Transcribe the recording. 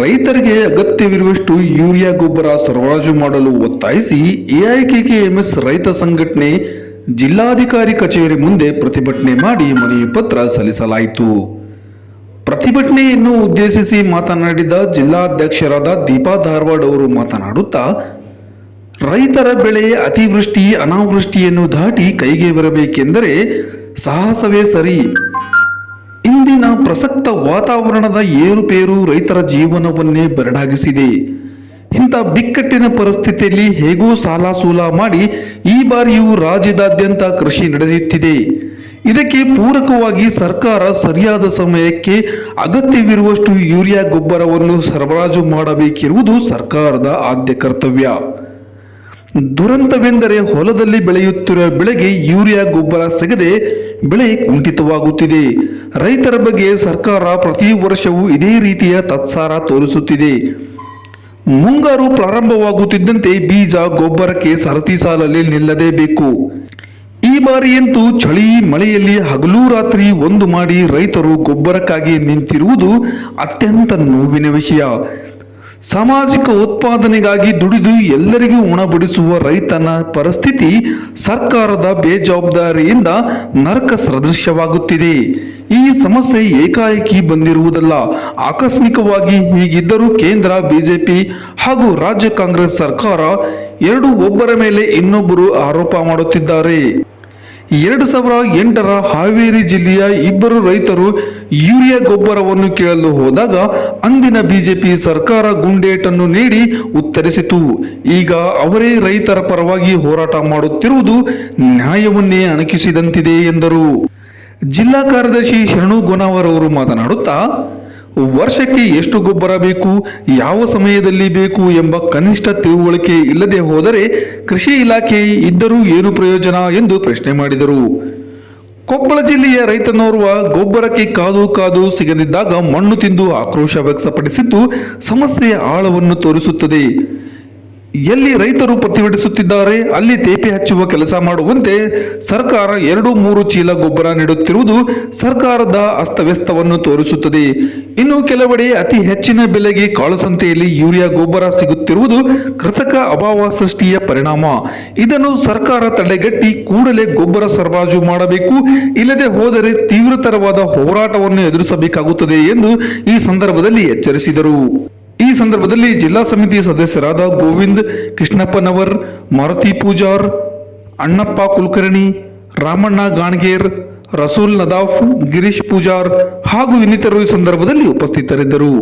ರೈತರಿಗೆ ಅಗತ್ಯವಿರುವಷ್ಟು ಯೂರಿಯಾ ಗೊಬ್ಬರ ಸರಬರಾಜು ಮಾಡಲು ಒತ್ತಾಯಿಸಿ ಎಐಕೆಕೆಎಂಎಸ್ ರೈತ ಸಂಘಟನೆ ಜಿಲ್ಲಾಧಿಕಾರಿ ಕಚೇರಿ ಮುಂದೆ ಪ್ರತಿಭಟನೆ ಮಾಡಿ ಮನವಿ ಪತ್ರ ಸಲ್ಲಿಸಲಾಯಿತು. ಪ್ರತಿಭಟನೆಯನ್ನು ಉದ್ದೇಶಿಸಿ ಮಾತನಾಡಿದ ಜಿಲ್ಲಾಧ್ಯಕ್ಷರಾದ ದೀಪಾ ಧಾರವಾಡ್ ಅವರು ಮಾತನಾಡುತ್ತಾ ರೈತರ ಬೆಳೆ ಅತಿವೃಷ್ಟಿ ಅನಾವೃಷ್ಟಿಯನ್ನು ದಾಟಿ ಕೈಗೆ ಬರಬೇಕೆಂದರೆ ಸಾಹಸವೇ ಸರಿ. ಇಂದಿನ ಪ್ರಸಕ್ತ ವಾತಾವರಣದ ಏರುಪೇರು ರೈತರ ಜೀವನವನ್ನೇ ಬರಡಾಗಿಸಿದೆ. ಇಂಥ ಬಿಕ್ಕಟ್ಟಿನ ಪರಿಸ್ಥಿತಿಯಲ್ಲಿ ಹೇಗೂ ಸಾಲ ಸೂಲ ಮಾಡಿ ಈ ಬಾರಿಯೂ ರಾಜ್ಯದಾದ್ಯಂತ ಕೃಷಿ ನಡೆಯುತ್ತಿದೆ. ಇದಕ್ಕೆ ಪೂರಕವಾಗಿ ಸರ್ಕಾರ ಸರಿಯಾದ ಸಮಯಕ್ಕೆ ಅಗತ್ಯವಿರುವಷ್ಟು ಯೂರಿಯಾ ಗೊಬ್ಬರವನ್ನು ಸರಬರಾಜು ಮಾಡಬೇಕಿರುವುದು ಸರ್ಕಾರದ ಆದ್ಯ ಕರ್ತವ್ಯ. ದುರಂತವೆಂದರೆ ಹೊಲದಲ್ಲಿ ಬೆಳೆಯುತ್ತಿರುವ ಬೆಳೆಗೆ ಯೂರಿಯಾ ಗೊಬ್ಬರ ಸಿಗದೆ ಬೆಳೆ ಕುಂಠಿತವಾಗುತ್ತಿದೆ. ರೈತರ ಬಗ್ಗೆ ಸರ್ಕಾರ ಪ್ರತಿ ವರ್ಷವೂ ಇದೇ ರೀತಿಯ ತತ್ಸಾರ ತೋರಿಸುತ್ತಿದೆ. ಮುಂಗಾರು ಪ್ರಾರಂಭವಾಗುತ್ತಿದ್ದಂತೆ ಬೀಜ ಗೊಬ್ಬರಕ್ಕೆ ಸರತಿ ಸಾಲಲ್ಲಿ ನಿಲ್ಲದೇಬೇಕು ಈ ಬಾರಿಯಂತೂ ಚಳಿ, ಮಳೆಯಲ್ಲಿ ಹಗಲು ರಾತ್ರಿ ಒಂದು ಮಾಡಿ ರೈತರು ಗೊಬ್ಬರಕ್ಕಾಗಿ ನಿಂತಿರುವುದು ಅತ್ಯಂತ ನೋವಿನ ವಿಷಯ. ಸಾಮಾಜಿಕ ಉತ್ಪಾದನೆಗಾಗಿ ದುಡಿದು ಎಲ್ಲರಿಗೂ ಉಣಬಡಿಸುವ ರೈತನ ಪರಿಸ್ಥಿತಿ ಸರ್ಕಾರದ ಬೇಜವಾಬ್ದಾರಿಯಿಂದ ನರಕ ಸದೃಶ್ಯವಾಗುತ್ತಿದೆ. ಈ ಸಮಸ್ಯೆ ಏಕಾಏಕಿ ಬಂದಿರುವುದಲ್ಲ, ಆಕಸ್ಮಿಕವಾಗಿ ಹೀಗಿದ್ದರೂ ಕೇಂದ್ರ, ಬಿಜೆಪಿ ಹಾಗೂ ರಾಜ್ಯ ಕಾಂಗ್ರೆಸ್ ಸರ್ಕಾರ ಎರಡು ಒಬ್ಬರ ಮೇಲೆ ಇನ್ನೊಬ್ಬರು ಆರೋಪ ಮಾಡುತ್ತಿದ್ದಾರೆ. ಎರಡು ಸಾವಿರ ಎಂಟರ ಹಾವೇರಿ ಜಿಲ್ಲೆಯ ಇಬ್ಬರು ರೈತರು ಯೂರಿಯಾ ಗೊಬ್ಬರವನ್ನು ಕೇಳಲು ಹೋದಾಗ ಅಂದಿನ ಬಿಜೆಪಿ ಸರ್ಕಾರ ಗುಂಡೇಟನ್ನು ನೀಡಿ ಉತ್ತರಿಸಿತು. ಈಗ ಅವರೇ ರೈತರ ಪರವಾಗಿ ಹೋರಾಟ ಮಾಡುತ್ತಿರುವುದು ನ್ಯಾಯವನ್ನೇ ಅಣಕಿಸಿದಂತಿದೆ ಎಂದರು. ಜಿಲ್ಲಾ ಕಾರ್ಯದರ್ಶಿ ಶರಣು ಗೊನಾವರ್ ಅವರು ಮಾತನಾಡುತ್ತಾ ವರ್ಷಕ್ಕೆ ಎಷ್ಟು ಗೊಬ್ಬರ ಬೇಕು, ಯಾವ ಸಮಯದಲ್ಲಿ ಬೇಕು ಎಂಬ ಕನಿಷ್ಠ ತಿಳುವಳಿಕೆ ಇಲ್ಲದೆ ಹೋದರೆ ಕೃಷಿ ಇಲಾಖೆ ಇದ್ದರೂ ಏನು ಪ್ರಯೋಜನ ಎಂದು ಪ್ರಶ್ನೆ ಮಾಡಿದರು. ಕೊಪ್ಪಳ ಜಿಲ್ಲೆಯ ರೈತನೋರ್ವ ಗೊಬ್ಬರಕ್ಕೆ ಕಾದು ಕಾದು ಸಿಗದಿದ್ದಾಗ ಮಣ್ಣು ತಿಂದು ಆಕ್ರೋಶ ವ್ಯಕ್ತಪಡಿಸಿದ್ದು ಸಮಸ್ಯೆಯ ಆಳವನ್ನು ತೋರಿಸುತ್ತದೆ. ಎಲ್ಲಿ ರೈತರು ಪ್ರತಿಭಟಿಸುತ್ತಿದ್ದಾರೆ, ಅಲ್ಲಿ ತೇಪೆ ಹಚ್ಚುವ ಕೆಲಸ ಮಾಡುವಂತೆ ಸರ್ಕಾರ ಎರಡು ಮೂರು ಚೀಲ ಗೊಬ್ಬರ ನೀಡುತ್ತಿರುವುದು ಸರ್ಕಾರದ ಅಸ್ತವ್ಯಸ್ತವನ್ನು ತೋರಿಸುತ್ತದೆ. ಇನ್ನು ಕೆಲವೆಡೆ ಅತಿ ಹೆಚ್ಚಿನ ಬೆಲೆಗೆ ಕಾಳುಸಂತೆಯಲ್ಲಿ ಯೂರಿಯಾ ಗೊಬ್ಬರ ಸಿಗುತ್ತಿರುವುದು ಕೃತಕ ಅಭಾವ ಸೃಷ್ಟಿಯ ಪರಿಣಾಮ. ಇದನ್ನು ಸರ್ಕಾರ ತಡೆಗಟ್ಟಿ ಕೂಡಲೇ ಗೊಬ್ಬರ ಸರಬರಾಜು ಮಾಡಬೇಕು, ಇಲ್ಲದೆ ಹೋದರೆ ತೀವ್ರತರವಾದ ಹೋರಾಟವನ್ನು ಎದುರಿಸಬೇಕಾಗುತ್ತದೆ ಎಂದು ಈ ಸಂದರ್ಭದಲ್ಲಿ ಎಚ್ಚರಿಸಿದರು. ಈ ಸಂದರ್ಭದಲ್ಲಿ ಜಿಲ್ಲಾ ಸಮಿತಿ ಸದಸ್ಯರಾದ ಗೋವಿಂದ್ ಕೃಷ್ಣಪ್ಪನವರ್, ಮಾರುತಿ ಪೂಜಾರ್, ಅಣ್ಣಪ್ಪ ಕುಲಕರ್ಣಿ, ರಾಮಣ್ಣ ಗಾಣಗೇರ್, ರಸೂಲ್ ನದಾಫ್, ಗಿರೀಶ್ ಪೂಜಾರ್ ಹಾಗೂ ಇನ್ನಿತರರು ಈ ಸಂದರ್ಭದಲ್ಲಿ ಉಪಸ್ಥಿತರಿದ್ದರು.